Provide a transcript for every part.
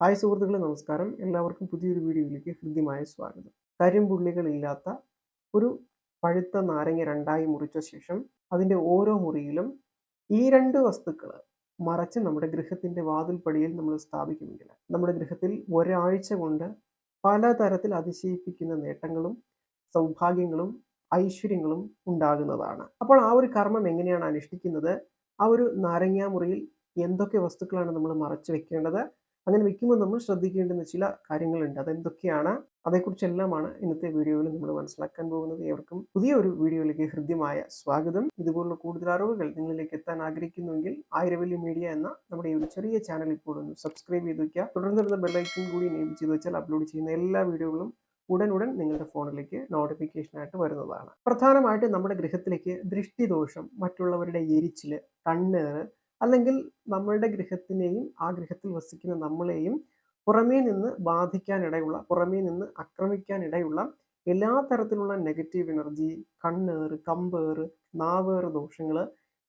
Hi സുഹൃത്തുക്കളെ നമസ്കാരം. എല്ലാവർക്കും പുതിയൊരു വീഡിയോയിലേക്ക് ഹൃദ്യമായ സ്വാഗതം. കരിമ്പുള്ളികളില്ലാത്ത ഒരു പഴുത്ത നാരങ്ങ രണ്ടായി മുറിച്ച ശേഷം അതിന്റെ ഓരോ മുറിയിലും ഈ രണ്ട് വസ്തുക്കൾ മറച്ച് നമ്മുടെ ഗൃഹത്തിന്റെ വാതിൽപ്പടിയിൽ നമ്മൾ സ്ഥാപിക്കുമെങ്കിൽ നമ്മുടെ ഗൃഹത്തിൽ ഒരാഴ്ച കൊണ്ട് പലതരത്തിൽ അതിശയിപ്പിക്കുന്ന നേട്ടങ്ങളും സൗഭാഗ്യങ്ങളും ഐശ്വര്യങ്ങളും ഉണ്ടാകുന്നതാണ്. അപ്പോൾ ആ ഒരു കർമ്മം എങ്ങനെയാണ് അനുഷ്ഠിക്കുന്നത്? ആ ഒരു നാരങ്ങാ മുറിയിൽ എന്തൊക്കെ വസ്തുക്കളാണ് നമ്മൾ മറച്ചു വെക്കേണ്ടത്? അങ്ങനെ വെക്കുമ്പോൾ നമ്മൾ ശ്രദ്ധിക്കേണ്ടുന്ന ചില കാര്യങ്ങളുണ്ട്. അതെന്തൊക്കെയാണ്? അതേക്കുറിച്ചെല്ലാമാണ് ഇന്നത്തെ വീഡിയോയിൽ നമ്മൾ മനസ്സിലാക്കാൻ പോകുന്നത്. ഏവർക്കും പുതിയ ഒരു വീഡിയോയിലേക്ക് ഹൃദ്യമായ സ്വാഗതം. ഇതുപോലുള്ള കൂടുതൽ അറിവുകൾ നിങ്ങളിലേക്ക് എത്താൻ ആഗ്രഹിക്കുന്നുവെങ്കിൽ ആയിരവല്ലി മീഡിയ എന്ന നമ്മുടെ ഈ ഒരു ചെറിയ ചാനൽ ഇപ്പോൾ ഒന്ന് സബ്സ്ക്രൈബ് ചെയ്ത് വയ്ക്കുക. തുടർന്ന് വരുന്ന ബെല്ലൈക്കൺ കൂടി എനേബിൾ ചെയ്ത് വെച്ചാൽ അപ്ലോഡ് ചെയ്യുന്ന എല്ലാ വീഡിയോകളും ഉടൻ ഉടൻ നിങ്ങളുടെ ഫോണിലേക്ക് നോട്ടിഫിക്കേഷനായിട്ട് വരുന്നതാണ്. പ്രധാനമായിട്ട് നമ്മുടെ ഗൃഹത്തിലേക്ക് ദൃഷ്ടിദോഷം മറ്റുള്ളവരുടെ എരിച്ചിൽ കണ്ണേറ് അല്ലെങ്കിൽ നമ്മളുടെ ഗൃഹത്തിനെയും ആ ഗൃഹത്തിൽ വസിക്കുന്ന നമ്മളെയും പുറമേ നിന്ന് ബാധിക്കാനിടയുള്ള പുറമേ നിന്ന് ആക്രമിക്കാനിടയുള്ള എല്ലാ തരത്തിലുള്ള നെഗറ്റീവ് എനർജി കണ്ണേറ് കമ്പേറ് നാവേറ് ദോഷങ്ങൾ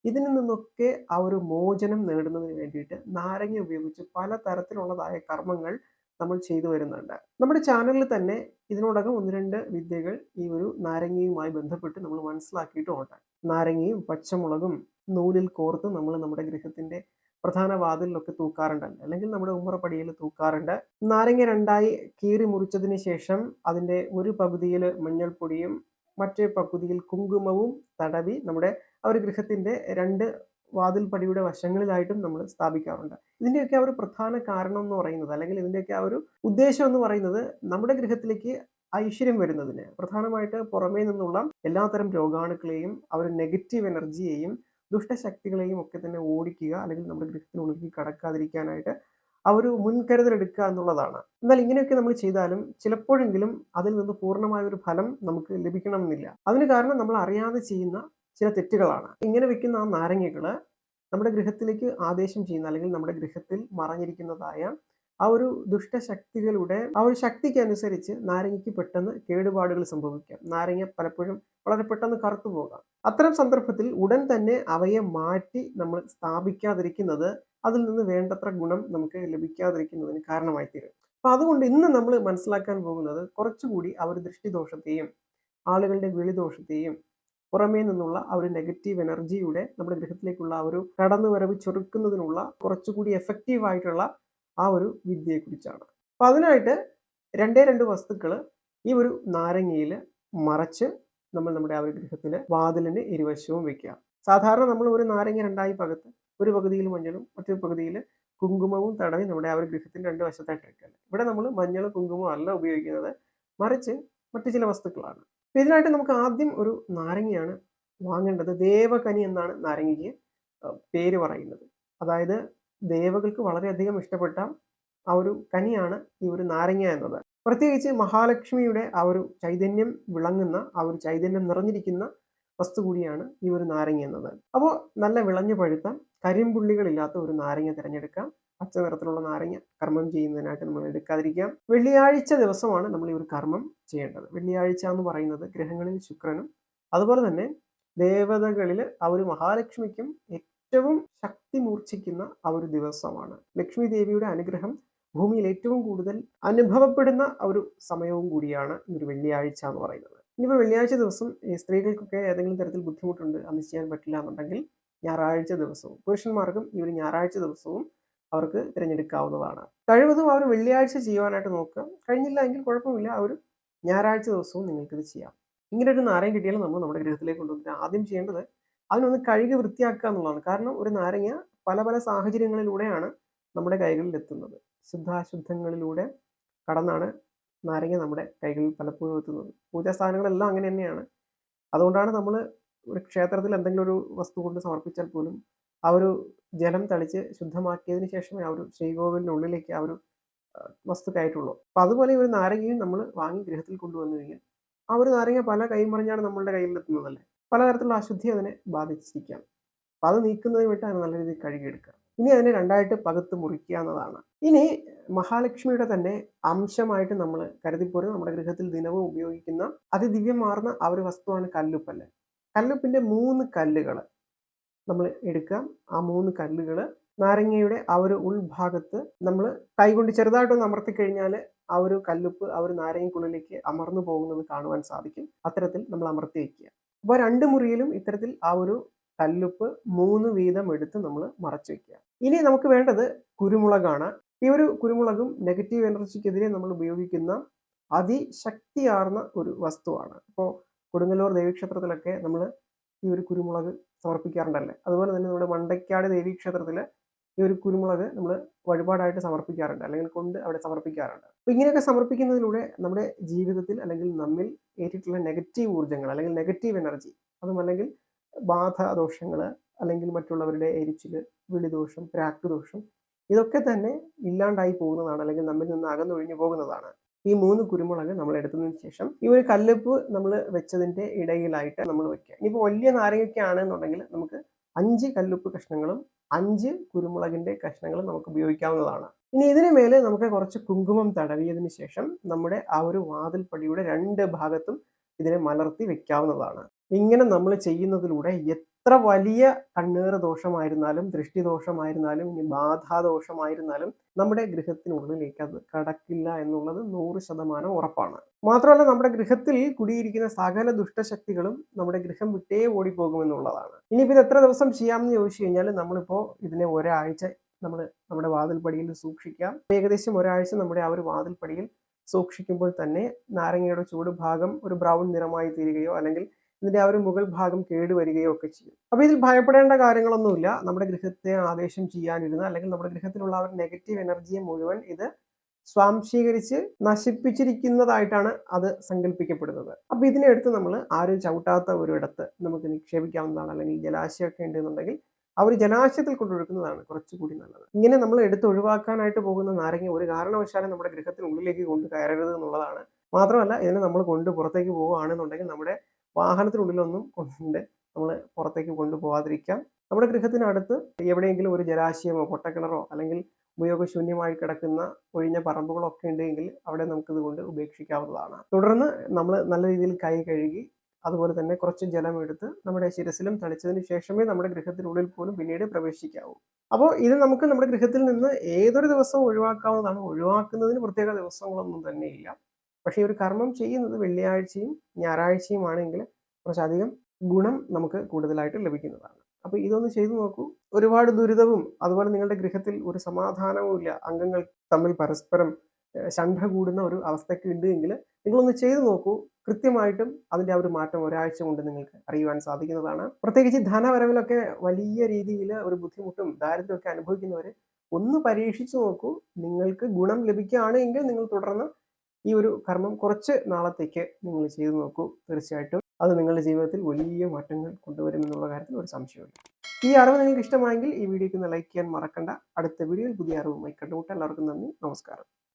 ഇതിൽ നിന്നൊക്കെ ആ ഒരു മോചനം നേടുന്നതിന് വേണ്ടിയിട്ട് നാരങ്ങ ഉപയോഗിച്ച് പല തരത്തിലുള്ളതായ കർമ്മങ്ങൾ നമ്മൾ ചെയ്തു വരുന്നുണ്ട്. നമ്മുടെ ചാനലിൽ തന്നെ ഇതിനോടകം ഒന്ന് രണ്ട് വിദ്യകൾ ഈ ഒരു നാരങ്ങയുമായി ബന്ധപ്പെട്ട് നമ്മൾ മനസ്സിലാക്കിയിട്ടുമുണ്ട് നാരങ്ങയും പച്ചമുളകും നൂലിൽ കോർത്ത് നമ്മൾ നമ്മുടെ ഗൃഹത്തിന്റെ പ്രധാന വാതിലിലൊക്കെ തൂക്കാറുണ്ട്. അല്ലെങ്കിൽ നമ്മുടെ ഉമ്മറപ്പടിയിൽ തൂക്കാറുണ്ട്. നാരങ്ങ രണ്ടായി കീറി മുറിച്ചതിന് ശേഷം അതിന്റെ ഒരു പകുതിയിൽ മഞ്ഞൾപ്പൊടിയും മറ്റേ പകുതിയിൽ കുങ്കുമവും തടവി നമ്മുടെ ആ ഒരു ഗൃഹത്തിന്റെ രണ്ട് വാതിൽപ്പടിയുടെ വശങ്ങളിലായിട്ടും നമ്മൾ സ്ഥാപിക്കാറുണ്ട്. ഇതിന്റെയൊക്കെ ആ ഒരു പ്രധാന കാരണം എന്ന് പറയുന്നത് അല്ലെങ്കിൽ ഇതിന്റെയൊക്കെ ആ ഒരു ഉദ്ദേശം എന്ന് പറയുന്നത് നമ്മുടെ ഗൃഹത്തിലേക്ക് ഐശ്വര്യം വരുന്നതിന്. പ്രധാനമായിട്ട് പുറമേ നിന്നുള്ള എല്ലാത്തരം രോഗാണുക്കളെയും ആ ഒരു നെഗറ്റീവ് എനർജിയെയും ദുഷ്ടശക്തികളെയും ഒക്കെ തന്നെ ഓടിക്കുക അല്ലെങ്കിൽ നമ്മുടെ ഗൃഹത്തിനുള്ളിലേക്ക് കടക്കാതിരിക്കാനായിട്ട് ആ ഒരു മുൻകരുതൽ എടുക്കുക എന്നുള്ളതാണ്. എന്നാൽ ഇങ്ങനെയൊക്കെ നമ്മൾ ചെയ്താലും ചിലപ്പോഴെങ്കിലും അതിൽ നിന്ന് പൂർണമായ ഒരു ഫലം നമുക്ക് ലഭിക്കണമെന്നില്ല. അതിന് കാരണം നമ്മൾ അറിയാതെ ചെയ്യുന്ന ചില തെറ്റുകളാണ്. ഇങ്ങനെ വെക്കുന്ന ആ നാരങ്ങകൾ നമ്മുടെ ഗൃഹത്തിലേക്ക് ആദേശം ചെയ്യുന്ന അല്ലെങ്കിൽ നമ്മുടെ ഗൃഹത്തിൽ മറഞ്ഞിരിക്കുന്നതായ ആ ഒരു ദുഷ്ടശക്തികളുടെ ആ ഒരു ശക്തിക്ക് അനുസരിച്ച് നാരങ്ങയ്ക്ക് പെട്ടെന്ന് കേടുപാടുകൾ സംഭവിക്കാം. നാരങ്ങ പലപ്പോഴും വളരെ പെട്ടെന്ന് കറുത്തു പോകാം. അത്തരം സന്ദർഭത്തിൽ ഉടൻ തന്നെ അവയെ മാറ്റി നമ്മൾ സ്ഥാപിക്കാതിരിക്കുന്നത് അതിൽ നിന്ന് വേണ്ടത്ര ഗുണം നമുക്ക് ലഭിക്കാതിരിക്കുന്നതിന് കാരണമായി തീരും അപ്പൊ അതുകൊണ്ട് ഇന്ന് നമ്മൾ മനസ്സിലാക്കാൻ പോകുന്നത് കുറച്ചുകൂടി ആ ഒരു ദൃഷ്ടിദോഷത്തെയും ആളുകളുടെ വിളിദോഷത്തെയും പുറമേ നിന്നുള്ള ആ ഒരു നെഗറ്റീവ് എനർജിയുടെ നമ്മുടെ ഗ്രഹത്തിലേക്കുള്ള ആ ഒരു കടന്നുവരവ് ചെറുക്കുന്നതിനുള്ള കുറച്ചുകൂടി എഫക്റ്റീവ് ആയിട്ടുള്ള ആ ഒരു വിദ്യയെക്കുറിച്ചാണ്. അപ്പം അതിനായിട്ട് രണ്ടേ രണ്ട് വസ്തുക്കൾ ഈ ഒരു നാരങ്ങയിൽ മറച്ച് നമ്മൾ നമ്മുടെ ആ ഒരു ഗ്രഹത്തിന് വാതിലിന് ഇരുവശവും വെക്കുക. സാധാരണ നമ്മൾ ഒരു നാരങ്ങ രണ്ടായി പകത്ത് ഒരു പകുതിയിൽ മഞ്ഞളും മറ്റൊരു പകുതിയിൽ കുങ്കുമവും തടവി നമ്മുടെ ആ ഒരു ഗൃഹത്തിന്റെ രണ്ട് വശത്തായിട്ട് വെക്കുക. ഇവിടെ നമ്മൾ മഞ്ഞളും കുങ്കുമവും അല്ല ഉപയോഗിക്കുന്നത് മറിച്ച് മറ്റു ചില വസ്തുക്കളാണ്. അപ്പം ഇതിനായിട്ട് നമുക്ക് ആദ്യം ഒരു നാരങ്ങയാണ് വാങ്ങേണ്ടത്. ദേവകനി എന്നാണ് നാരങ്ങയ്ക്ക് പേര് പറയുന്നത്. അതായത് ദേവകൾക്ക് വളരെയധികം ഇഷ്ടപ്പെട്ട ആ ഒരു കനിയാണ് ഈ ഒരു നാരങ്ങ എന്നത്. പ്രത്യേകിച്ച് മഹാലക്ഷ്മിയുടെ ആ ഒരു ചൈതന്യം വിളങ്ങുന്ന ആ ഒരു ചൈതന്യം നിറഞ്ഞിരിക്കുന്ന വസ്തു കൂടിയാണ് ഈ ഒരു നാരങ്ങ എന്നത്. അപ്പോൾ നല്ല വിളഞ്ഞു പഴുത്ത കരിമ്പുള്ളികളില്ലാത്ത ഒരു നാരങ്ങ തിരഞ്ഞെടുക്കാം. പച്ച നിറത്തിലുള്ള നാരങ്ങ കർമ്മം ചെയ്യുന്നതിനായിട്ട് നമ്മൾ എടുക്കാതിരിക്കാം. വെള്ളിയാഴ്ച ദിവസമാണ് നമ്മൾ ഈ ഒരു കർമ്മം ചെയ്യേണ്ടത്. വെള്ളിയാഴ്ച എന്ന് പറയുന്നത് ഗ്രഹങ്ങളിൽ ശുക്രനും അതുപോലെ തന്നെ ദേവതകളിൽ ആ ഒരു മഹാലക്ഷ്മിക്കും ഏറ്റവും ശക്തി മൂർച്ഛിക്കുന്ന ആ ഒരു ദിവസമാണ്. ലക്ഷ്മി ദേവിയുടെ അനുഗ്രഹം ഭൂമിയിൽ ഏറ്റവും കൂടുതൽ അനുഭവപ്പെടുന്ന ഒരു സമയവും കൂടിയാണ് ഈ ഒരു വെള്ളിയാഴ്ച എന്ന് പറയുന്നത്. ഇനിയിപ്പോൾ വെള്ളിയാഴ്ച ദിവസം ഈ സ്ത്രീകൾക്കൊക്കെ ഏതെങ്കിലും തരത്തിൽ ബുദ്ധിമുട്ടുണ്ട് അന്ന് ചെയ്യാൻ പറ്റില്ല എന്നുണ്ടെങ്കിൽ ഞായറാഴ്ച ദിവസവും പുരുഷന്മാർക്കും ഈ ഒരു ഞായറാഴ്ച ദിവസവും അവർക്ക് തിരഞ്ഞെടുക്കാവുന്നതാണ്. കഴിവതും അവർ വെള്ളിയാഴ്ച ചെയ്യുവാനായിട്ട് നോക്കുക. കഴിഞ്ഞില്ല എങ്കിൽ കുഴപ്പമില്ല. ആ ഒരു ഞായറാഴ്ച ദിവസവും നിങ്ങൾക്കിത് ചെയ്യാം. ഇങ്ങനെ ഒരു നാരങ്ങ കിട്ടിയാലും നമ്മൾ നമ്മുടെ ഗൃഹത്തിലേക്ക് കൊണ്ടുവന്നിട്ട് ആദ്യം ചെയ്യേണ്ടത് അതിനൊന്ന് കഴുകി വൃത്തിയാക്കുക എന്നുള്ളതാണ്. കാരണം ഒരു നാരങ്ങ പല പല സാഹചര്യങ്ങളിലൂടെയാണ് നമ്മുടെ കൈകളിൽ എത്തുന്നത്. ശുദ്ധാശുദ്ധങ്ങളിലൂടെ കടന്നാണ് നാരങ്ങ നമ്മുടെ കൈകളിൽ പലപ്പോഴും എത്തുന്നത്. പൂജാസ്ഥാനങ്ങളെല്ലാം അങ്ങനെ തന്നെയാണ്. അതുകൊണ്ടാണ് നമ്മൾ ഒരു ക്ഷേത്രത്തിൽ എന്തെങ്കിലും ഒരു വസ്തു കൊണ്ട് സമർപ്പിച്ചാൽ പോലും ആ ഒരു ജലം തളിച്ച് ശുദ്ധമാക്കിയതിന് ശേഷമേ ആ ഒരു ശ്രീകോവിലിനുള്ളിലേക്ക് ആ ഒരു വസ്തു കയറ്റുള്ളൂ. അപ്പം അതുപോലെ ഒരു നാരങ്ങയും നമ്മൾ വാങ്ങി ഗൃഹത്തിൽ കൊണ്ടുവന്നു കഴിഞ്ഞാൽ ആ ഒരു നാരങ്ങ പല കൈമറിഞ്ഞാണ് നമ്മളുടെ കയ്യിൽ എത്തുന്നതല്ലേ പലതരത്തിലുള്ള അശുദ്ധി അതിനെ ബാധിച്ചിരിക്കാം. അപ്പം അത് നീക്കുന്നതിന് വേണ്ടി അതിനെ നല്ല രീതിയിൽ കഴുകിയെടുക്കുക. ഇനി അതിനെ രണ്ടായിട്ട് പകുത്ത് മുറിക്കുക എന്നതാണ്. ഇനി മഹാലക്ഷ്മിയുടെ തന്നെ അംശമായിട്ട് നമ്മൾ കരുതിപ്പോരുന്ന നമ്മുടെ ഗൃഹത്തിൽ ദിനവും ഉപയോഗിക്കുന്ന അതിദിവ്യമാർന്ന ആ ഒരു വസ്തുവാണ് കല്ലുപ്പല്ല്. കല്ലുപ്പിന്റെ മൂന്ന് കല്ലുകൾ നമ്മൾ എടുക്കാം. ആ മൂന്ന് കല്ലുകൾ നാരങ്ങയുടെ ആ ഒരു ഉൾഭാഗത്ത് നമ്മൾ കൈകൊണ്ട് ചെറുതായിട്ടൊന്ന് അമർത്തി കഴിഞ്ഞാൽ ആ ഒരു കല്ലുപ്പ് ആ ഒരു നാരങ്ങക്കുള്ളിലേക്ക് അമർന്നു പോകുന്നത് കാണുവാൻ സാധിക്കും. അത്തരത്തിൽ നമ്മൾ അമർത്തി വയ്ക്കുക. അപ്പോൾ രണ്ട് മുറിയിലും ഇത്തരത്തിൽ ആ ഒരു കല്ലുപ്പ് മൂന്ന് വീതം എടുത്ത് നമ്മൾ മറച്ചു വയ്ക്കുക. ഇനി നമുക്ക് വേണ്ടത് കുരുമുളകാണ്. ഈ ഒരു കുരുമുളകും നെഗറ്റീവ് എനർജിക്കെതിരെ നമ്മൾ ഉപയോഗിക്കുന്ന അതിശക്തിയാർന്ന ഒരു വസ്തുവാണ്. ഇപ്പോൾ കൊടുങ്ങല്ലൂർ ദേവീക്ഷേത്രത്തിലൊക്കെ നമ്മൾ ഈ ഒരു കുരുമുളക് സമർപ്പിക്കാറുണ്ടല്ലേ? അതുപോലെ തന്നെ നമ്മുടെ മണ്ടയ്ക്കാട് ദേവീ ക്ഷേത്രത്തിൽ ഈ ഒരു കുരുമുളക് നമ്മൾ വഴിപാടായിട്ട് സമർപ്പിക്കാറുണ്ട്. അല്ലെങ്കിൽ കൊണ്ട് അവിടെ സമർപ്പിക്കാറുണ്ട്. അപ്പോൾ ഇങ്ങനെയൊക്കെ സമർപ്പിക്കുന്നതിലൂടെ നമ്മുടെ ജീവിതത്തിൽ അല്ലെങ്കിൽ നമ്മിൽ ഏറ്റിട്ടുള്ള നെഗറ്റീവ് ഊർജങ്ങൾ അല്ലെങ്കിൽ നെഗറ്റീവ് എനർജി അതും അല്ലെങ്കിൽ ബാധ ദോഷങ്ങൾ അല്ലെങ്കിൽ മറ്റുള്ളവരുടെ എരിച്ചിൽ വിളിദോഷം പ്രാക്തദോഷം ഇതൊക്കെ തന്നെ ഇല്ലാണ്ടായി പോകുന്നതാണ് അല്ലെങ്കിൽ നമ്മിൽ നിന്ന് അകന്നൊഴിഞ്ഞു പോകുന്നതാണ്. ഈ മൂന്ന് കുരുമുളക് നമ്മൾ എടുത്തതിന് ശേഷം ഈ ഒരു കല്ലുപ്പ് നമ്മൾ വെച്ചതിന്റെ ഇടയിലായിട്ട് നമ്മൾ വെക്കുക. ഇനിയിപ്പോൾ വലിയ നാരങ്ങയൊക്കെ ആണെന്നുണ്ടെങ്കിൽ നമുക്ക് അഞ്ച് കല്ലുപ്പ് കഷ്ണങ്ങളും അഞ്ച് കുരുമുളകിന്റെ കഷ്ണങ്ങളും നമുക്ക് ഉപയോഗിക്കാവുന്നതാണ്. ഇനി ഇതിനു മേലെ നമുക്ക് കുറച്ച് കുങ്കുമം തടവിയതിന് ശേഷം നമ്മുടെ ആ ഒരു വാതിൽപ്പടിയുടെ രണ്ട് ഭാഗത്തും ഇതിനെ മലർത്തി വെക്കാവുന്നതാണ്. ഇങ്ങനെ നമ്മൾ ചെയ്യുന്നതിലൂടെ എത്ര വലിയ കണ്ണേറ് ദോഷമായിരുന്നാലും ദൃഷ്ടി ദോഷമായിരുന്നാലും ഇനി ബാധാദോഷമായിരുന്നാലും നമ്മുടെ ഗൃഹത്തിനുള്ളിലേക്ക് അത് കടക്കില്ല എന്നുള്ളത് നൂറ് ശതമാനം ഉറപ്പാണ്. മാത്രമല്ല നമ്മുടെ ഗൃഹത്തിൽ കുടിയിരിക്കുന്ന സകല ദുഷ്ടശക്തികളും നമ്മുടെ ഗൃഹം വിട്ടേ ഓടിപ്പോകുമെന്നുള്ളതാണ്. ഇനിയിപ്പോൾ ഇത് എത്ര ദിവസം ചെയ്യാമെന്ന് ചോദിച്ചു കഴിഞ്ഞാൽ നമ്മളിപ്പോൾ ഇതിനെ ഒരാഴ്ച നമ്മൾ നമ്മുടെ വാതിൽപ്പടിയിൽ സൂക്ഷിക്കാം. ഏകദേശം ഒരാഴ്ച നമ്മുടെ ആ ഒരു വാതിൽപ്പടിയിൽ സൂക്ഷിക്കുമ്പോൾ തന്നെ നാരങ്ങയുടെ ചൂട് ഭാഗം ഒരു ബ്രൗൺ നിറമായി തീരുകയോ അല്ലെങ്കിൽ ഇതിന്റെ ആ ഒരു മുകൾ ഭാഗം കേടുവരികയോ ഒക്കെ ചെയ്യും. അപ്പോൾ ഇതിൽ ഭയപ്പെടേണ്ട കാര്യങ്ങളൊന്നുമില്ല. നമ്മുടെ ഗൃഹത്തെ ആദേശം ചെയ്യാനിരുന്ന അല്ലെങ്കിൽ നമ്മുടെ ഗൃഹത്തിലുള്ള ഒരു നെഗറ്റീവ് എനർജിയെ മുഴുവൻ ഇത് സ്വാംശീകരിച്ച് നശിപ്പിച്ചിരിക്കുന്നതായിട്ടാണ് അത് സങ്കല്പിക്കപ്പെടുന്നത് അപ്പൊ ഇതിനെ എടുത്ത് നമ്മൾ ആരും ചവിട്ടാത്ത ഒരു ഇടത്ത് നമുക്ക് നിക്ഷേപിക്കാവുന്നതാണ്. അല്ലെങ്കിൽ ജലാശയമൊക്കെ ഉണ്ടെന്നുണ്ടെങ്കിൽ ഒരു ജലാശയത്തിൽ കൊണ്ടൊഴുക്കുന്നതാണ് കുറച്ചുകൂടി നല്ലത്. ഇങ്ങനെ നമ്മൾ എടുത്ത് ഒഴിവാക്കാനായിട്ട് പോകുന്ന നാരങ്ങ ഒരു കാരണവശാലും നമ്മുടെ ഗൃഹത്തിനുള്ളിലേക്ക് കൊണ്ട് കയറരുത് എന്നുള്ളതാണ്. മാത്രമല്ല ഇതിനെ നമ്മൾ കൊണ്ട് പുറത്തേക്ക് പോവുകയാണെന്നുണ്ടെങ്കിൽ നമ്മുടെ വാഹനത്തിനുള്ളിലൊന്നും കൊണ്ട് നമ്മൾ പുറത്തേക്ക് കൊണ്ടുപോകാതിരിക്കാം നമ്മുടെ ഗൃഹത്തിനടുത്ത് എവിടെയെങ്കിലും ഒരു ജലാശയമോ പൊട്ടക്കിണറോ അല്ലെങ്കിൽ ഉപയോഗശൂന്യമായി കിടക്കുന്ന ഒഴിഞ്ഞ പറമ്പുകളോ ഒക്കെ ഉണ്ടെങ്കിൽ അവിടെ നമുക്കിത് കൊണ്ട് ഉപേക്ഷിക്കാവുന്നതാണ്. തുടർന്ന് നമ്മൾ നല്ല രീതിയിൽ കൈ കഴുകി അതുപോലെ തന്നെ കുറച്ച് ജലം എടുത്ത് നമ്മുടെ ശിരസിലും തളിച്ചതിന് ശേഷമേ നമ്മുടെ ഗൃഹത്തിനുള്ളിൽ പോലും പിന്നീട് പ്രവേശിക്കാവൂ. അപ്പോൾ ഇത് നമുക്ക് നമ്മുടെ ഗൃഹത്തിൽ നിന്ന് ഏതൊരു ദിവസവും ഒഴിവാക്കാവുന്നതാണ്. ഒഴിവാക്കുന്നതിന് പ്രത്യേക ദിവസങ്ങളൊന്നും തന്നെയില്ല. പക്ഷേ ഒരു കർമ്മം ചെയ്യുന്നത് വെള്ളിയാഴ്ചയും ഞായറാഴ്ചയും ആണെങ്കിൽ കുറച്ചധികം ഗുണം നമുക്ക് കൂടുതലായിട്ട് ലഭിക്കുന്നതാണ്. അപ്പോൾ ഇതൊന്ന് ചെയ്തു നോക്കൂ. ഒരുപാട് ദുരിതവും അതുപോലെ നിങ്ങളുടെ ഗൃഹത്തിൽ ഒരു സമാധാനവും ഇല്ല. അംഗങ്ങൾ തമ്മിൽ പരസ്പരം ശണ്ഠ കൂടുന്ന ഒരു അവസ്ഥയ്ക്ക് ഉണ്ട് എങ്കിൽ നിങ്ങളൊന്ന് ചെയ്തു നോക്കൂ. കൃത്യമായിട്ടും അതിന്റെ ആ ഒരു മാറ്റം ഒരാഴ്ച കൊണ്ട് നിങ്ങൾക്ക് അറിയുവാൻ സാധിക്കുന്നതാണ്. പ്രത്യേകിച്ച് ധനവരവിലൊക്കെ വലിയ രീതിയിൽ ഒരു ബുദ്ധിമുട്ടും ദാരിദ്ര്യമൊക്കെ അനുഭവിക്കുന്നവർ ഒന്ന് പരീക്ഷിച്ചു നോക്കൂ. നിങ്ങൾക്ക് ഗുണം ലഭിക്കുകയാണ് എങ്കിൽ നിങ്ങൾ തുടർന്ന് ഈ ഒരു കർമ്മം കുറച്ച് നാളത്തേക്ക് നിങ്ങൾ ചെയ്തു നോക്കൂ. തീർച്ചയായിട്ടും അത് നിങ്ങളുടെ ജീവിതത്തിൽ വലിയ മാറ്റങ്ങൾ കൊണ്ടുവരും എന്നുള്ള കാര്യത്തിൽ ഒരു സംശയമില്ല ഈ അറിവ് നിങ്ങൾക്ക് ഇഷ്ടമായെങ്കിൽ ഈ വീഡിയോക്ക് ഒന്ന് ലൈക്ക് ചെയ്യാൻ മറക്കണ്ട. അടുത്ത വീഡിയോയിൽ പുതിയ അറിവുമായി കണ്ടുമുട്ടാം എല്ലാവർക്കും നന്ദി. നമസ്കാരം.